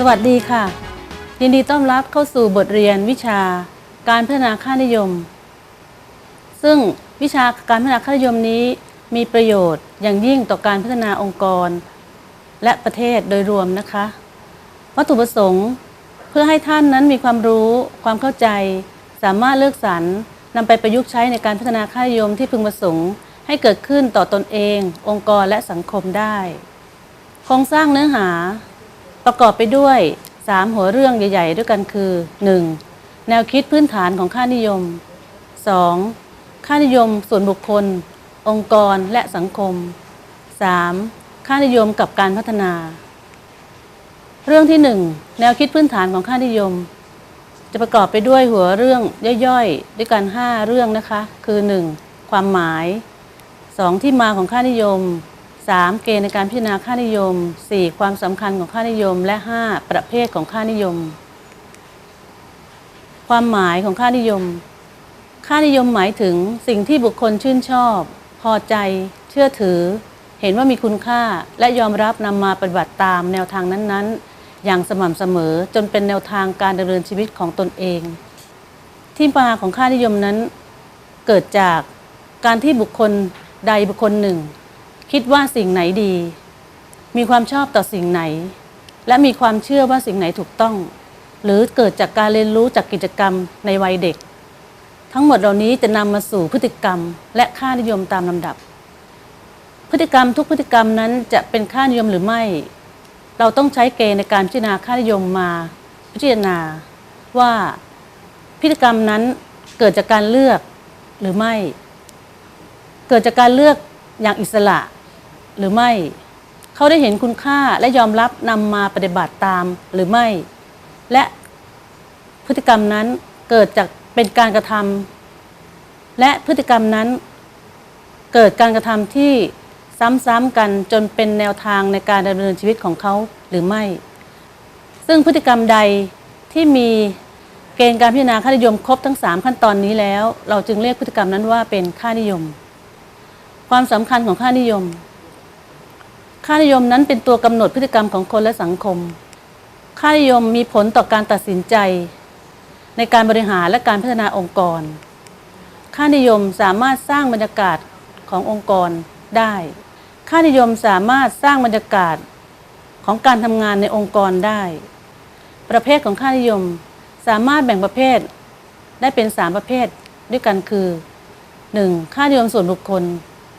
สวัสดีค่ะ ยินดีต้อนรับเข้าสู่บทเรียนวิชาการพัฒนาค่านิยม ซึ่งวิชาการพัฒนาค่านิยมนี้มีประโยชน์อย่างยิ่งต่อการพัฒนาองค์กร และประเทศโดยรวมนะคะ วัตถุประสงค์เพื่อให้ท่านนั้นมีความรู้ความเข้าใจ สามารถเลือกสรรนำไปประยุกต์ใช้ในการพัฒนาค่านิยมที่พึงประสงค์ให้เกิดขึ้นต่อตนเอง องค์กรและสังคมได้ โครงสร้างเนื้อหา ประกอบไปด้วย 3 หัวเรื่องใหญ่ ๆ ด้วยกันคือ 1. แนวคิดพื้นฐานของค่านิยม 2. ค่านิยมส่วนบุคคล องค์กรและสังคม 3. ค่านิยมกับการพัฒนา เรื่องที่ 1 แนวคิดพื้นฐานของค่านิยม จะประกอบไปด้วยหัวเรื่องย่อยๆ ด้วยกัน 5 เรื่องนะคะ คือ 1. ความหมาย 2. ที่มาของค่านิยม 3. เกณฑ์ในการพิจารณาค่านิยม 4. ความสำคัญของค่านิยม และ 5. ประเภทของค่านิยม ความหมายของค่านิยม ค่านิยมหมายถึงสิ่งที่บุคคลชื่นชอบ พอใจ เชื่อถือ เห็นว่ามีคุณค่าและยอมรับนำมาปฏิบัติตามแนวทางนั้นๆ อย่างสม่ำเสมอจนเป็นแนวทางการดำเนินชีวิตของตนเอง ที่มาของค่านิยมนั้น เกิดจากการที่บุคคลใดบุคคลหนึ่ง คิดว่าสิ่งไหนดี มีความชอบต่อสิ่งไหน และมีความเชื่อว่าสิ่งไหนถูกต้อง หรือเกิดจากการเรียนรู้จากกิจกรรมในวัยเด็ก ทั้งหมดเหล่านี้จะนำมาสู่พฤติกรรม และค่านิยมตามลำดับ พฤติกรรมทุกพฤติกรรมนั้นจะเป็นค่านิยมหรือไม่ เราต้องใช้เกณฑ์ในการพิจารณาค่านิยมมา พิจารณาว่าพฤติกรรมนั้นเกิดจากการเลือกหรือไม่ เกิดจากการเลือกอย่างอิสระ หรือไม่ เขาได้เห็นคุณค่าและยอมรับนำมาปฏิบัติตามหรือไม่ และพฤติกรรมนั้นเกิดจากเป็นการกระทำและพฤติกรรมนั้นเกิดการกระทำที่ซ้ำๆกันจนเป็นแนวทางในการดำเนินชีวิตของเขาหรือไม่ ซึ่งพฤติกรรมใดที่มีเกณฑ์การพิจารณาค่านิยมครบทั้ง 3 ขั้นตอนนี้แล้ว เราจึงเรียกพฤติกรรมนั้นว่าเป็นค่านิยม ความสำคัญของค่านิยม ค่านิยมนั้นเป็นตัวกำหนดพฤติกรรมของคนและสังคม ค่านิยมมีผลต่อการตัดสินใจ ในการบริหารและการพัฒนาองค์กร ค่านิยมสามารถสร้างบรรยากาศขององค์กรได้ ค่านิยมสามารถสร้างบรรยากาศของการทำงานในองค์กรได้ ประเภทของค่านิยมสามารถแบ่งประเภทได้เป็น 3 ประเภทด้วยกันคือ 1. ค่านิยมส่วนบุคคล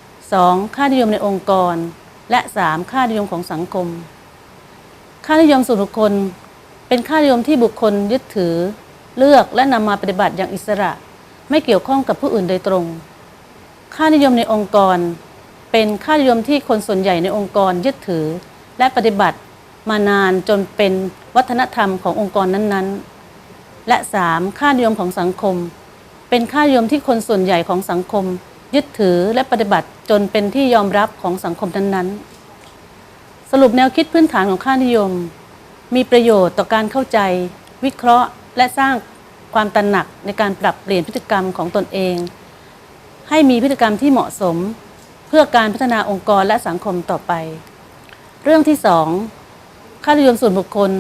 2. ค่านิยมในองค์กร และ 3. ค่านิยมของสังคม ค่านิยมส่วนบุคคล เป็นค่านิยมที่บุคคลยึดถือ เลือกและนำมาปฏิบัติอย่างอิสระ ไม่เกี่ยวข้องกับผู้อื่นโดยตรง ค่านิยมในองค์กร เป็นค่านิยมที่คนส่วนใหญ่ในองค์กรยึดถือ และปฏิบัติมานานจนเป็นวัฒนธรรมขององค์กรนั้นๆ และ 3. ค่านิยมของสังคม เป็นค่านิยมที่คนส่วนใหญ่ของสังคม ยึดถือและปฏิบัติจนเป็นที่ยอมรับของสังคมนั้นๆ สรุปแนวคิดพื้นฐานของค่านิยม มีประโยชน์ต่อการเข้าใจ วิเคราะห์ และสร้างความตระหนักในการปรับเปลี่ยนพฤติกรรมของตนเอง ให้มีพฤติกรรมที่เหมาะสม เพื่อการพัฒนาองค์กรและสังคมต่อไป เรื่องที่2ค่านิยมส่วนบุคคล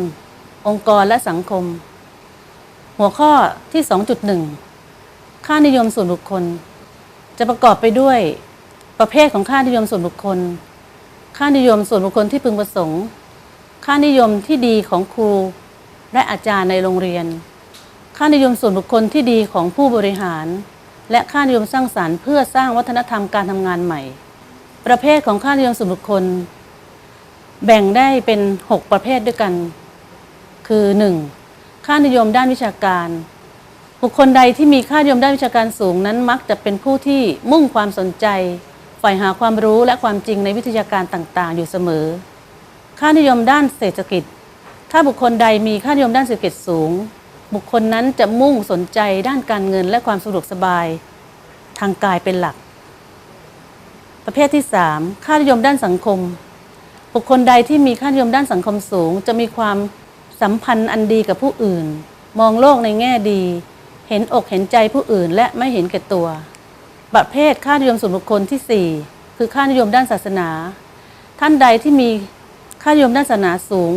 องค์กรและสังคม หัวข้อที่ 2.1 ค่านิยมส่วนบุคคล จะประกอบไปด้วยประเภทของค่านิยมส่วนบุคคล ค่านิยมส่วนบุคคลที่พึงประสงค์ ค่านิยมที่ดีของครู และอาจารย์ในโรงเรียน ค่านิยมส่วนบุคคลที่ดีของผู้บริหาร และค่านิยมสร้างสารรค์เพื่อสร้างวัฒนธรรมการทำงานใหม่ ประเภทของค่านิยมส่วนบุคคล แบ่งได้เป็น 6 ประเภทด้วยกัน คือ 1. ค่านิยมด้านวิชาการ บุคคลใดที่มีค่านิยมด้านวิชาการสูงนั้นมักจะเป็นผู้ที่มุ่งความสนใจใฝ่หาความรู้และความจริงในวิทยาการต่างๆ อยู่เสมอ ค่านิยมด้านเศรษฐกิจ ถ้าบุคคลใดมีค่านิยมด้านเศรษฐกิจสูง บุคคลนั้นจะมุ่งสนใจด้านการเงินและความสะดวกสบาย ทางกายเป็นหลัก ประเภทที่ 3 ค่านิยมด้านสังคม บุคคลใดที่มีค่านิยมด้านสังคมสูง จะมีความสัมพันธ์อันดีกับผู้อื่น มองโลกในแง่ดี เห็นอกเห็นใจผู้อื่นและไม่เห็นแก่ตัว ประเภทค่านิยมส่วนบุคคลที่ 4 คือค่านิยมด้านศาสนา ท่านใดที่มีค่านิยมด้านศาสนาสูง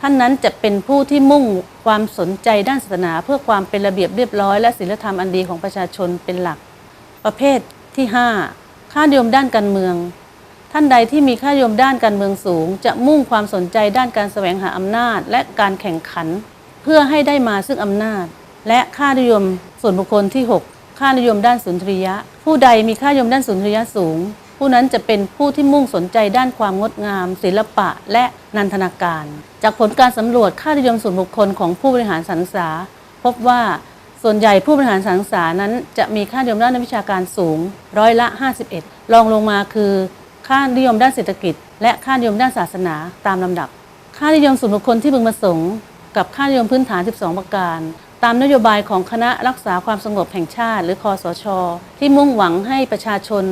ท่านนั้นจะเป็นผู้ที่มุ่งความสนใจด้านศาสนา เพื่อความเป็นระเบียบเรียบร้อยและศีลธรรมอันดีของประชาชนเป็นหลัก ประเภทที่ 5 ค่านิยมด้านการเมือง ท่านใดที่มีค่านิยมด้านการเมืองสูง จะมุ่งความสนใจด้านการแสวงหาอำนาจ และการแข่งขัน เพื่อให้ได้มาซึ่งอำนาจ และค่านิยมส่วนบุคคลที่ 6 ค่านิยมด้านสุนทรียะ ผู้ใดมีค่านิยมด้านสุนทรียะสูง ผู้นั้นจะเป็นผู้ที่มุ่งสนใจด้านความงดงาม ศิลปะ และนันทนาการ จากผลการสำรวจค่านิยมส่วนบุคคลของผู้บริหารสรรษา พบว่าส่วนใหญ่ผู้บริหารสรรษานั้น จะมีค่านิยมด้านวิชาการสูง ร้อยละ 51รองลงมาคือ ค่านิยมด้านเศรษฐกิจ และค่านิยมด้านศาสนาตามลำดับ ค่านิยมส่วนบุคคลที่พึงประสงค์กับค่านิยมพื้นฐาน 12 ประการ ตามนโยบายของคณะรักษาความสงบแห่งชาติ หรือคอสช ที่มุ่งหวังให้ประชาชน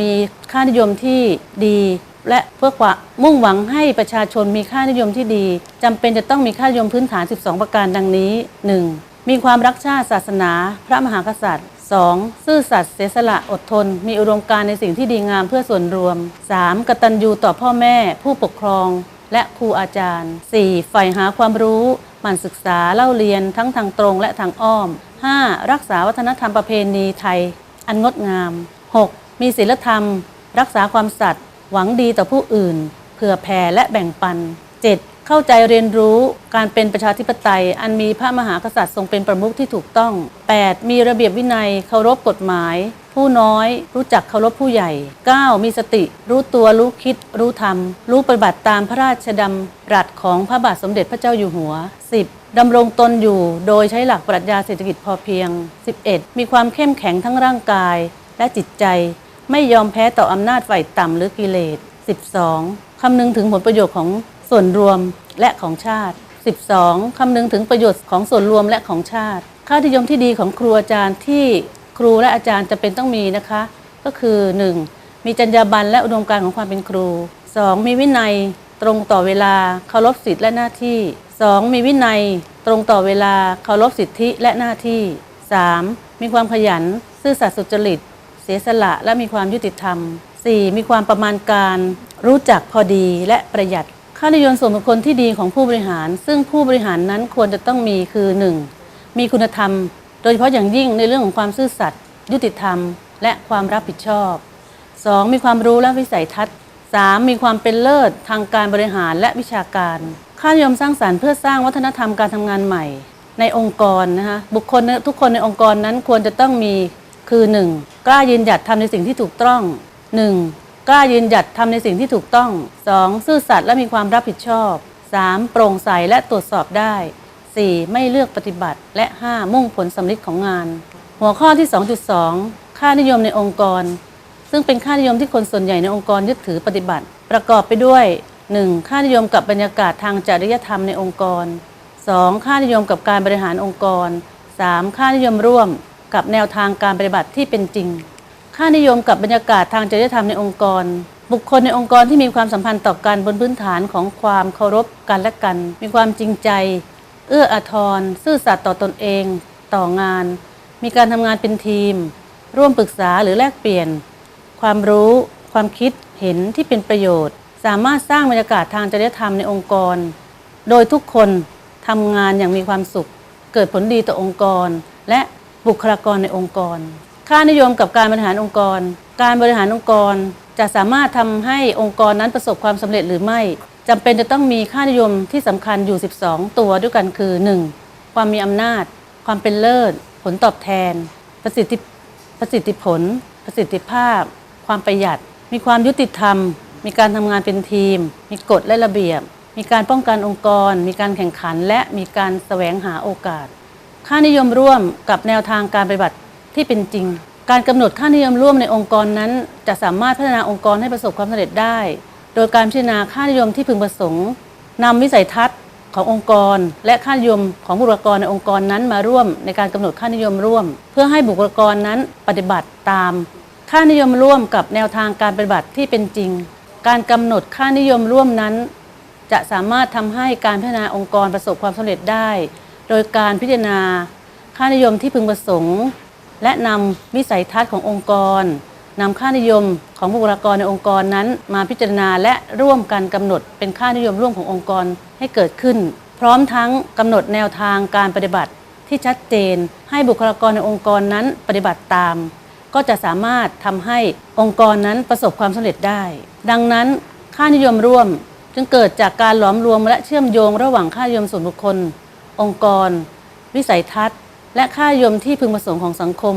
มีค่านิยมที่ดี และเพื่อความมุ่งหวังให้ประชาชนมีค่านิยมที่ดีจำเป็นจะต้องมีค่านิยมพื้นฐาน 12 ประการดังนี้ 1. มีความรักชาติศาสนา พระมหากษัตริย์ 2. ซื่อสัตย์เสียสละอดทน มีอุดมการณ์ในสิ่งที่ดีงามเพื่อส่วนรวม 3. กตัญญูต่อพ่อแม่ ผู้ปกครอง และครูอาจารย์ 4. ใฝ่หาความรู้ มั่นศึกษาเล่าเรียนทั้งทางตรงและทางอ้อม 5. รักษาวัฒนธรรมประเพณีไทย อันงดงาม 6. มีศีลธรรม รักษาความสัตย์หวังดีต่อผู้อื่น เผื่อแผ่และแบ่งปัน 7. เข้าใจเรียนรู้การเป็นประชาธิปไตย อันมีพระมหากษัตริย์ทรงเป็นประมุขที่ถูกต้อง 8. มีระเบียบวินัยเคารพกฎหมาย ผู้น้อย รู้จักเคารพผู้ใหญ่ 9. มีสติ รู้ตัวรู้คิด รู้ธรรม รู้ปฏิบัติตามพระราชดำรัสของพระบาทสมเด็จพระเจ้าอยู่หัว 10. ดำรงตนอยู่โดยใช้หลักปรัชญาเศรษฐกิจพอเพียง 11. มีความเข้มแข็งทั้งร่างกายและจิตใจ ไม่ยอมแพ้ต่ออำนาจฝ่ายต่ำหรือกิเลส 12. คำนึงถึงผลประโยชน์ของส่วนรวมและของชาติ 12. คำนึงถึงประโยชน์ของส่วนรวมและของชาติ ค่านิยมที่ดีของครูอาจารย์ที่ ครูและอาจารย์จะเป็นต้องมีนะคะ ก็คือ 1. มีจรรยาบรรณและอุดมการณ์ของความเป็นครู 2. มีวินัยตรงต่อเวลาเคารพสิทธิและหน้าที่ 2. มีวินัยตรงต่อเวลาเคารพสิทธิและหน้าที่ 3. มีความขยัน ซื่อสัตย์สุจริต เสียสละและมีความยุติธรรม 4. มีความประมาณการ รู้จักพอดีและประหยัด ค่านิยมส่วนบุคคลที่ดีของผู้บริหาร ซึ่งผู้บริหารนั้นควรจะต้องมีคือ 1. มีคุณธรรม ดยเฉพาะอย่างยิ่งในเรื่องของความซื่อสัตย์ยุติธรรม และความรับผิดชอบ 2. มีความรู้และวิสัยทัศน์ 3. มีความเป็นเลิศทางการบริหารและวิชาการ ค่านิยมสร้างสารรค์เพื่อสร้างวัฒนธรรมการทำงานใหม่ ในองค์กรนะคะบุคคลทุกคนในองค์กรนั้นควรจะต้องมีคือ 1. กล้ายืนหยัดทำในสิ่งที่ถูกต้อง 1. กล้ายืนหยัดทำในสิ่งที่ถูกต้อง 2. ซื่อสัตย์และมีความรับผิดชอบ 3. โปร่งใสและตรวจสอบได้ 4. ไม่เลือกปฏิบัติ และ 5. มุ่งผลสำลิดของงาน หัวข้อที่ 2.2 ค่านิยมในองค์กร ซึ่งเป็นค่านิยมที่คนส่วนใหญ่ในองค์กรยึดถือปฏิบัติ ประกอบไปด้วย 1. ค่านิยมกับบรรยากาศทางจริยธรรมในองค์กร 2. ค่านิยมกับการบริหารองค์กร 3. ค่านิยมร่วมกับแนวทางการปฏิบัติที่เป็นจริง ค่านิยมกับบรรยากาศทางจริยธรรมในองค์กร บุคคลในองค์กรที่มีความสัมพันธ์ต่อกันบนพื้นฐานของความเคารพกันและกัน มีความจริงใจ เอื้ออาทร ซื่อสัตย์ต่อตนเอง ต่องาน มีการทำงานเป็นทีม ร่วมปรึกษาหรือแลกเปลี่ยน ความรู้ ความคิดเห็นที่เป็นประโยชน์ สามารถสร้างบรรยากาศทางจริยธรรมในองค์กร โดยทุกคนทำงานอย่างมีความสุข เกิดผลดีต่อองค์กร และบุคลากรในองค์กร ค่านิยมกับการบริหารองค์กร การบริหารองค์กรจะสามารถทำให้องค์กรนั้นประสบความสำเร็จหรือไม่ จำเป็นจะต้องมีค่านิยมที่สำคัญอยู่ 12 ตัวด้วยกันคือ 1. ความมีอำนาจ ความเป็นเลิศ ผลตอบแทน ประสิทธิประสิทธิผล ประสิทธิภาพ ความประหยัด มีความยุติธรรม มีการทำงานเป็นทีม มีกฎและระเบียบ มีการป้องกันองค์กร มีการแข่งขัน และมีการแสวงหาโอกาส ค่านิยมร่วมกับแนวทางการปฏิบัติที่เป็นจริง การกำหนดค่านิยมร่วมในองค์กรนั้น จะสามารถพัฒนาองค์กรให้ประสบความสำเร็จได้ โดยการพิจารณาค่านิยมที่พึงประสงค์นำวิสัยทัศน์ขององค์กร และค่านิยมของบุคลากรในองค์กรนั้นมาร่วม ในการกำหนดค่านิยมร่วม เพื่อให้บุคลากรนั้นปฏิบัติตาม ค่านิยมร่วมกับแนวทางการปฏิบัติที่เป็นจริง การกำหนดค่านิยมร่วมนั้น จะสามารถทำให้การพัฒนาองค์กรประสบความสำเร็จได้ โดยการพิจารณา ค่านิยมที่พึงประสงค์ และนำวิสัยทัศน์ขององค์กร นำค่านิยมของบุคลากรในองค์กรนั้น มาพิจารณาและร่วมกันกำหนดเป็นค่านิยมร่วมขององค์กรให้เกิดขึ้น พร้อมทั้งกำหนดแนวทางการปฏิบัติที่ชัดเจน ให้บุคลากรในองค์กรนั้นปฏิบัติตาม ก็จะสามารถทำให้องค์กรนั้นประสบความสำเร็จได้ ดังนั้นค่านิยมร่วมจึงเกิดจากการหลอมรวมและเชื่อมโยงระหว่างค่านิยมส่วนบุคคล องค์กร วิสัยทัศน์ และค่านิยมที่พึงประสงค์ของสังคม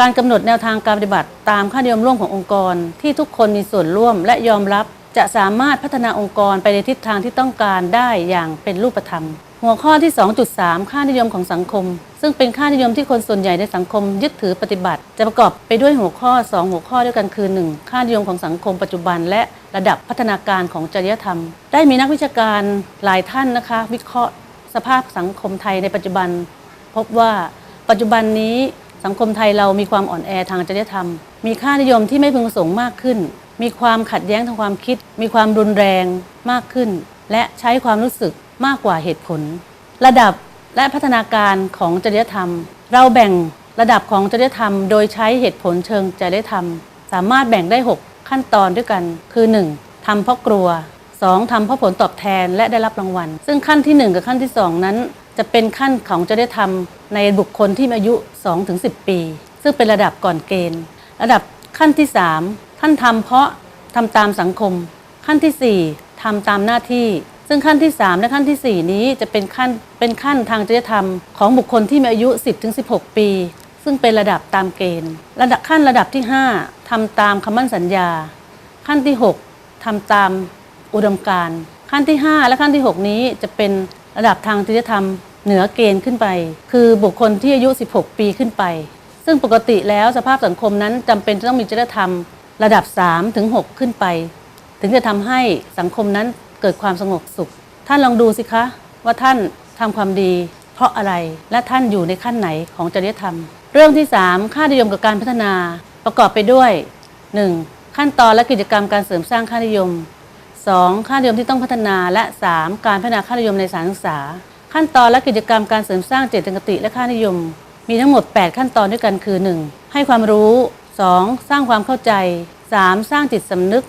การกำหนดแนวทางการปฏิบัติ ตามค่านิยมร่วมขององค์กร ที่ทุกคนมีส่วนร่วมและยอมรับ จะสามารถพัฒนาองค์กรไปในทิศทางที่ต้องการได้อย่างเป็นรูปธรรม หัวข้อที่ 2.3 ค่านิยมของสังคม ซึ่งเป็นค่านิยมที่คนส่วนใหญ่ในสังคมยึดถือปฏิบัติ จะประกอบไปด้วยหัวข้อ 2 หัวข้อด้วยกันคือ 1. ค่านิยมของสังคมปัจจุบัน และระดับพัฒนาการของจริยธรรม ได้มีนักวิชาการหลายท่านนะคะ วิเคราะห์ สภาพสังคมไทยในปัจจุบัน พบว่าปัจจุบันนี้ สังคมไทยเรามีความอ่อนแอทางจริยธรรม มีค่านิยมที่ไม่พึงประสงค์มากขึ้น มีความขัดแย้งทางความคิด มีความรุนแรงมากขึ้น และใช้ความรู้สึกมากกว่าเหตุผล ระดับและพัฒนาการของจริยธรรม เราแบ่งระดับของจริยธรรม โดยใช้เหตุผลเชิงจริยธรรม สามารถแบ่งได้ 6 ขั้นตอนด้วยกัน คือ 1. ทำเพราะกลัว 2. ทำเพราะผลตอบแทนและได้รับรางวัล ซึ่งขั้นที่ 1 กับขั้นที่ 2 นั้น จะเป็นขั้นของจริยธรรม ในบุคคลที่มีอายุ 2-10 ปี ซึ่งเป็นระดับก่อนเกณฑ์ ระดับขั้นที่ 3 ท่านทำเพราะทำตามสังคม ขั้นที่ 4ทำตามหน้าที่ ซึ่งขั้นที่ 3 และขั้นทีสี่ 4 นี้จะเป็นขั้นเป็นขั้นทางจริยธรรมของบุคคลที่มีอายุ 10-16 ปี ซึ่งเป็นระดับตามเกณฑ์ ระดับขั้นระดับที่ 5ทำตามคำมั่นสัญญา ขั้นที่ 6ทำตามอุดมการณ์ ขั้นที่ 5 และขั้นที่ 6 นี้จะเป็นระดับทางจริยธรรม เหนือเกณฑ์ขึ้นไป คือบุคคลที่อายุ 16 ปีขึ้นไป ซึ่งปกติแล้วสภาพสังคมนั้นจำเป็นจะต้องมีจริยธรรมระดับ3ถึง6ขึ้นไป ถึงจะทำให้สังคมนั้นเกิดความสงบสุข ท่านลองดูสิคะว่าท่านทำความดี เพราะอะไรและท่านอยู่ในขั้นไหนของจริยธรรม เรื่องที่ 3 ค่านิยมกับการพัฒนาประกอบไปด้วย 1. ขั้นตอนและกิจกรรมการเสริมสร้างค่านิยม 2. ค่านิยมที่ต้องพัฒนาและ 3. การพัฒนาค่านิยมในสารศึกษา ขั้นตอนและกิจกรรมการเสริมสร้างเจตคติและค่านิยม มีทั้งหมด 8 ขั้นตอนด้วยกันคือ 1. ให้ความรู้ 2. สร้างความเข้าใจ 3. สร้างจิตสำนึก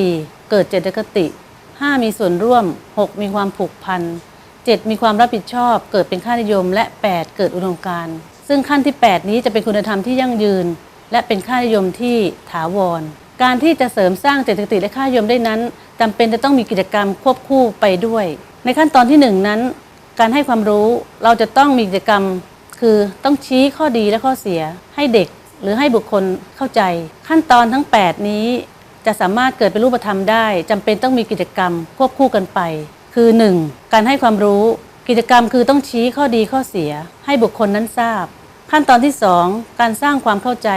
4. เกิดเจตคติ 5. มีส่วนร่วม 6. มีความผูกพัน 7. มีความรับผิดชอบ เกิดเป็นค่านิยม และ 8. เกิดอุดมการณ์ซึ่งขั้นที่ 8 นี้จะเป็นคุณธรรมที่ยั่งยืน และเป็นค่านิยมที่ถาวร การที่จะเสริมสร้างเจตคติและค่านิยมได้นั้นจำเป็นจะต้องมีกิจกรรมควบคู่ไปด้วย ในขั้นตอนที่ 1 นั้น การให้ความรู้เราจะต้องมีกิจกรรม คือต้องชี้ข้อดีและข้อเสียให้เด็กหรือให้บุคคลเข้าใจ ขั้นตอนทั้ง 8 นี้จะสามารถเกิดเป็นรูปธรรมได้จำเป็นต้องมีกิจกรรมควบคู่กันไป คือ 1. การให้ความรู้ กิจกรรมคือต้องชี้ข้อดีข้อเสีย ให้บุคคลนั้นทราบ ขั้นตอนที่ 2 การสร้างความเข้าใจ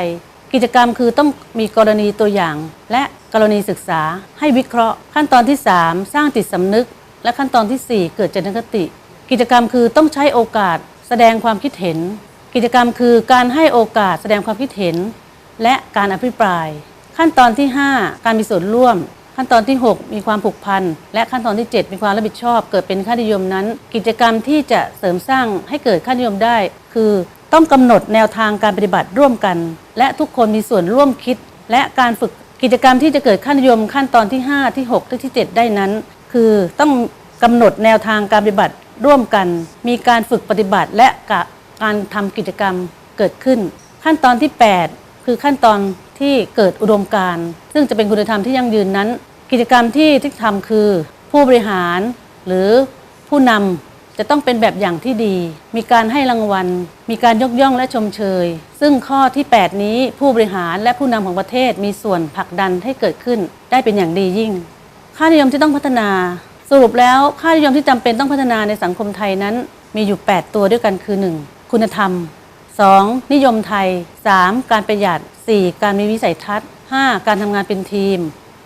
กิจกรรมคือต้องมีกรณีตัวอย่าง และกรณีศึกษาให้วิเคราะห์ ขั้นตอนที่ 3 สร้างจิตสำนึก และขั้นตอนทีสี่4 เกิดจนคติ กิจกรรมคือต้องใช้โอกาสแสดงความคิดเห็น กิจกรรมคือการให้โอกาสแสดงความคิดเห็น และการอภิปราย ขั้นตอนที่ 5 การมีส่วนร่วม ขั้นตอนที่ 6 มีความผูกพัน และขั้นตอนที่ 7 มีความรับผิดชอบ เกิดเป็นค่านิยมนั้น กิจกรรมที่จะเสริมสร้างให้เกิดค่านิยมได้ คือต้องกำหนดแนวทางการปฏิบัติร่วมกัน และทุกคนมีส่วนร่วมคิด และการฝึกกิจกรรมที่จะเกิดค่านิยมขั้นตอนที่ 5 ที่6และที่ 7 ได้นั้น คือต้องกำหนดแนวทางการปฏิบัติ ร่วมกัน มีการฝึกปฏิบัติและการทำกิจกรรมเกิดขึ้น ขั้นตอนที่ 8 คือขั้นตอนที่เกิดอุดมการซึ่งจะเป็นคุณธรรมที่ยั่งยืนนั้น กิจกรรมที่ที่ทำคือ ผู้บริหาร หรือผู้นำจะต้องเป็นแบบอย่างที่ดี มีการให้รางวัล มีการยกย่องและชมเชย ซึ่งข้อที่ 8 นี้ผู้บริหารและผู้นำของประเทศมีส่วนผลักดันให้เกิดขึ้น ได้เป็นอย่างดียิ่ง ค่านิยมที่ต้องพัฒนา สรุปแล้วค่านิยมที่จำเป็นต้องพัฒนาในสังคมไทยนั้น มีอยู่ 8 ตัวด้วยกันคือ 1. คุณธรรม 2. นิยมไทย 3. การประหยัด 4. การมีวิสัยทัศน์ 5. การทำงานเป็นทีม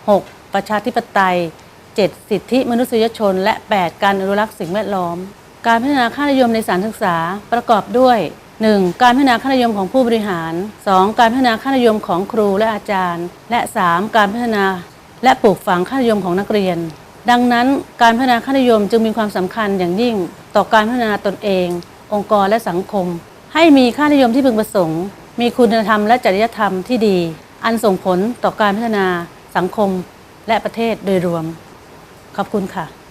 6. ประชาธิปไตย 7. สิทธิมนุษยชน และ 8. การอนุรักษ์สิ่งแวดล้อม การพัฒนาค่านิยมในสถารศึกษาประกอบด้วย 1. การพัฒนาค่านิยมของผู้บริหาร 2. การพัฒนาค่านิยมของครูและอาจารย์ และ 3. การพัฒนาและปลูกฝังค่านิยมของนักเรียน ดังนั้นการพัฒนาค่านิยมจึงมีความสำคัญอย่างยิ่ง ต่อการพัฒนาตนเอง องค์กรและสังคม ให้มีค่านิยมที่พึงประสงค์ มีคุณธรรมและจริยธรรมที่ดี อันส่งผลต่อการพัฒนาสังคมและประเทศโดยรวม ขอบคุณค่ะ